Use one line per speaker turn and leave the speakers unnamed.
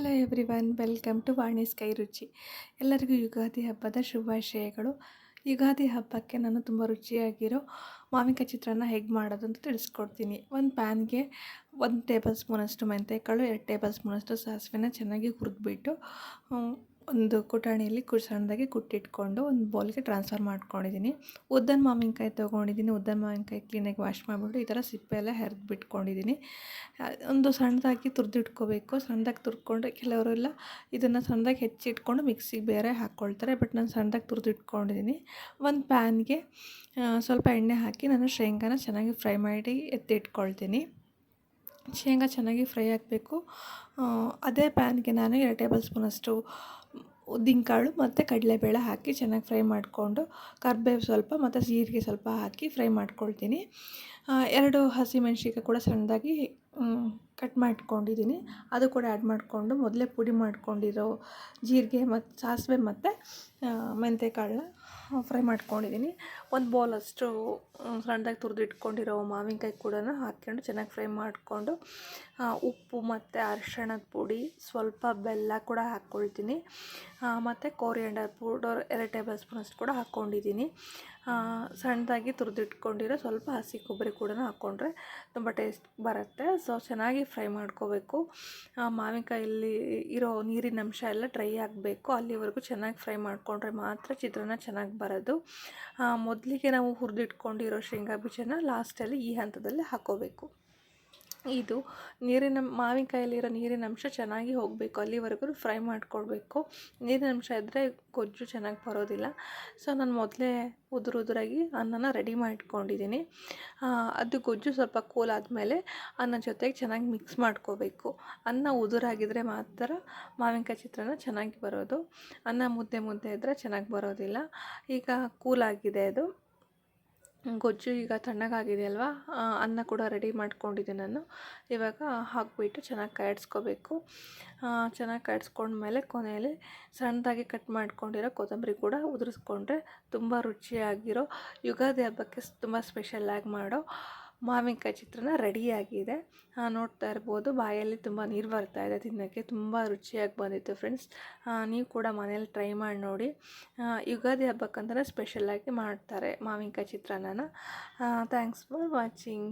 Hello everyone welcome to Vani sky Ruchi. ಎಲ್ಲರಿಗೂ ಯುಗಾದಿ ಹಬ್ಬದ ಶುಭಾಶಯಗಳು. ಯುಗಾದಿ ಹಬ್ಬಕ್ಕೆ ನಾನು ತುಂಬ ರುಚಿಯಾಗಿರೋ ಮಾವಿನಕಾಯಿ ಚಿತ್ರಾನ್ನ ಹೇಗೆ ಮಾಡೋದು ಅಂತ ತಿಳಿಸ್ಕೊಡ್ತೀನಿ. ಒಂದು ಪ್ಯಾನ್ಗೆ ಒಂದು ಟೇಬಲ್ ಸ್ಪೂನಷ್ಟು ಮೆಂತ್ಯಕಾಳು, ಎರಡು ಟೇಬಲ್ ಸ್ಪೂನಷ್ಟು ಸಾಸಿವೆನ ಚೆನ್ನಾಗಿ ಹುರಿದ್ಬಿಟ್ಟು ಒಂದು ಕುಟಾಣಿಯಲ್ಲಿ ಕು ಕುಟ್ಟಿಟ್ಕೊಂಡು ಒಂದು ಬೌಲ್ಗೆ ಟ್ರಾನ್ಸ್ಫರ್ ಮಾಡ್ಕೊಂಡಿದ್ದೀನಿ ಉದ್ದನ ಮಾವಿನಕಾಯಿ ತೊಗೊಂಡಿದ್ದೀನಿ ಉದ್ದನ ಮಾವಿನಕಾಯಿ ಕ್ಲೀನಾಗಿ ವಾಶ್ ಮಾಡಿಬಿಟ್ಟು ಈ ಥರ ಸಿಪ್ಪೆ ಎಲ್ಲ ಹೆರ್ದು ಬಿಟ್ಕೊಂಡಿದ್ದೀನಿ ಒಂದು ಸಣ್ಣದಾಗಿ ತುರಿದಿಟ್ಕೋಬೇಕು. ಸಣ್ಣದಾಗಿ ತುರ್ಕೊಂಡ್ರೆ ಕೆಲವರೆಲ್ಲ ಇದನ್ನು ಸಣ್ಣದಾಗಿ ಹೆಚ್ಚಿಟ್ಕೊಂಡು ಮಿಕ್ಸಿಗೆ ಬೇರೆ ಹಾಕ್ಕೊಳ್ತಾರೆ. ಬಟ್ ನಾನು ಸಣ್ಣದಾಗಿ ತುರಿದಿಟ್ಕೊಂಡಿದ್ದೀನಿ ಒಂದು ಪ್ಯಾನ್ಗೆ ಸ್ವಲ್ಪ ಎಣ್ಣೆ ಹಾಕಿ ನಾನು ಶೇಂಗಾನ ಚೆನ್ನಾಗಿ ಫ್ರೈ ಮಾಡಿ ಎತ್ತಿಟ್ಕೊಳ್ತೀನಿ. ಶೇಂಗಾ ಚೆನ್ನಾಗಿ ಫ್ರೈ ಹಾಕಬೇಕು ಅದೇ ಪ್ಯಾನ್ಗೆ ನಾನು ಎರಡು ಟೇಬಲ್ ಸ್ಪೂನಷ್ಟು ಉದ್ದಿನಕಾಳು ಮತ್ತು ಕಡಲೆಬೇಳೆ ಹಾಕಿ ಚೆನ್ನಾಗಿ ಫ್ರೈ ಮಾಡಿಕೊಂಡು, ಕರ್ಬೇವು ಸ್ವಲ್ಪ ಮತ್ತು ಜೀರಿಗೆ ಸ್ವಲ್ಪ ಹಾಕಿ ಫ್ರೈ ಮಾಡ್ಕೊಳ್ತೀನಿ. ಎರಡು ಹಸಿಮೆಣ್ಸಿಕಾಯಿ ಕೂಡ ಸಣ್ಣದಾಗಿ ಕಟ್ ಮಾಡ್ಕೊಂಡಿದ್ದೀನಿ. ಅದು ಕೂಡ ಆ್ಯಡ್ ಮಾಡಿಕೊಂಡು ಮೊದಲೇ ಪುಡಿ ಮಾಡ್ಕೊಂಡಿರೋ ಜೀರಿಗೆ ಮತ್ತು ಸಾಸಿವೆ ಮತ್ತು ಮೆಂತ್ಯಕಾಳನ್ನ ಫ್ರೈ ಮಾಡ್ಕೊಂಡಿದ್ದೀನಿ. ಒಂದು ಬೌಲ್ ಅಷ್ಟು ಸಣ್ಣದಾಗಿ ತುರಿದಿಟ್ಕೊಂಡಿರೋ ಮಾವಿನಕಾಯಿ ಕೂಡ ಹಾಕ್ಕೊಂಡು ಚೆನ್ನಾಗಿ ಫ್ರೈ ಮಾಡಿಕೊಂಡು ಉಪ್ಪು ಮತ್ತು ಅರಿಶಿಣದ ಪುಡಿ, ಸ್ವಲ್ಪ ಬೆಲ್ಲ ಕೂಡ ಹಾಕ್ಕೊಳ್ತೀನಿ. ಮತ್ತು ಕೋರಿಯಂಡರ್ ಪೌಡರ್ ಎರಡು ಟೇಬಲ್ ಸ್ಪೂನಷ್ಟು ಕೂಡ ಹಾಕ್ಕೊಂಡಿದ್ದೀನಿ. ಸಣ್ಣದಾಗಿ ತುರಿದಿಟ್ಕೊಂಡಿರೋ ಸ್ವಲ್ಪ ಹಸಿ ಕೊಬ್ಬರಿ ಕೂಡ ಹಾಕ್ಕೊಂಡ್ರೆ ತುಂಬ ಟೇಸ್ಟ್ ಬರುತ್ತೆ. ಸೊ ಚೆನ್ನಾಗಿ ಫ್ರೈ ಮಾಡ್ಕೋಬೇಕು. ಮಾವಿನಕಾಯಲ್ಲಿ ಇರೋ ನೀರಿನ ಅಂಶ ಎಲ್ಲ ಡ್ರೈ ಆಗಬೇಕು. ಅಲ್ಲಿವರೆಗೂ ಚೆನ್ನಾಗಿ ಫ್ರೈ ಮಾಡಿಕೊಂಡ್ರೆ ಮಾತ್ರ ಚಿತ್ರಾನ್ನ ಚೆನ್ನಾಗಿ ಬರೋದು. ಮೊದಲಿಗೆ ನಾವು ಹುರಿದಿಟ್ಕೊಂಡಿರೋ ಶೇಂಗಾ ಬೀಜನ ಲಾಸ್ಟಲ್ಲಿ ಈ ಹಂತದಲ್ಲಿ ಹಾಕೋಬೇಕು. ಇದು ನೀರಿನ ಮಾವಿನಕಾಯಲ್ಲಿರೋ ನೀರಿನ ಅಂಶ ಚೆನ್ನಾಗಿ ಹೋಗಬೇಕು. ಅಲ್ಲಿವರೆಗೂ ಫ್ರೈ ಮಾಡಿಕೊಡ್ಬೇಕು ನೀರಿನ ಅಂಶ ಇದ್ದರೆ ಗೊಜ್ಜು ಚೆನ್ನಾಗಿ ಬರೋದಿಲ್ಲ. ಸೊ, ನಾನು ಮೊದಲೇ ಉದುರು ಉದುರಾಗಿ ಅನ್ನನ ರೆಡಿ ಮಾಡಿಟ್ಕೊಂಡಿದ್ದೀನಿ ಅದು ಗೊಜ್ಜು ಸ್ವಲ್ಪ ಕೂಲ್ ಆದಮೇಲೆ ಅನ್ನ ಜೊತೆಗೆ ಚೆನ್ನಾಗಿ ಮಿಕ್ಸ್ ಮಾಡ್ಕೋಬೇಕು. ಅನ್ನ ಉದುರಾಗಿದ್ದರೆ ಮಾತ್ರ ಮಾವಿನಕಾಯಿ ಚಿತ್ರಾನ್ನ ಚೆನ್ನಾಗಿ ಬರೋದು. ಅನ್ನ ಮುದ್ದೆ ಮುದ್ದೆ ಇದ್ದರೆ ಚೆನ್ನಾಗಿ ಬರೋದಿಲ್ಲ. ಈಗ ಕೂಲಾಗಿದೆ ಅದು. ಗೊಜ್ಜು ಈಗ ತಣ್ಣಗಾಗಿದೆ ಅಲ್ವಾ ಅನ್ನ ಕೂಡ ರೆಡಿ ಮಾಡ್ಕೊಂಡಿದ್ದೆ ನಾನು. ಇವಾಗ ಹಾಕಿಬಿಟ್ಟು ಚೆನ್ನಾಗಿ ಕಾಯಿಸ್ಕೋಬೇಕು ಚೆನ್ನಾಗಿ ಕಾಯಿಸ್ಕೊಂಡ್ಮೇಲೆ ಕೊನೆಯಲ್ಲಿ ಸಣ್ಣದಾಗಿ ಕಟ್ ಮಾಡ್ಕೊಂಡಿರೋ ಕೊತ್ತಂಬರಿ ಕೂಡ ಉದುರಿಸ್ಕೊಂಡ್ರೆ ತುಂಬ ರುಚಿಯಾಗಿರೋ ಯುಗಾದಿ ಹಬ್ಬಕ್ಕೆ ತುಂಬ ಸ್ಪೆಷಲ್ಲಾಗಿ ಮಾಡೋ ಮಾವಿನಕಾಯಿ ಚಿತ್ರಾನ್ನ ರೆಡಿಯಾಗಿದೆ. ನೋಡ್ತಾ ಇರ್ಬೋದು. ಬಾಯಲ್ಲಿ ತುಂಬ ನೀರು ಬರ್ತಾ ಇದೆ ತಿನ್ನೋಕ್ಕೆ. ತುಂಬ ರುಚಿಯಾಗಿ ಬಂದಿತ್ತು ಫ್ರೆಂಡ್ಸ್. ನೀವು ಕೂಡ ಮನೇಲಿ ಟ್ರೈ ಮಾಡಿ ನೋಡಿ. ಯುಗಾದಿ ಹಬ್ಬಕ್ಕಂತಲೇ ಸ್ಪೆಷಲಾಗಿ ಮಾಡ್ತಾರೆ ಮಾವಿನಕಾಯಿ ಚಿತ್ರಾನ್ನನ. Thanks for watching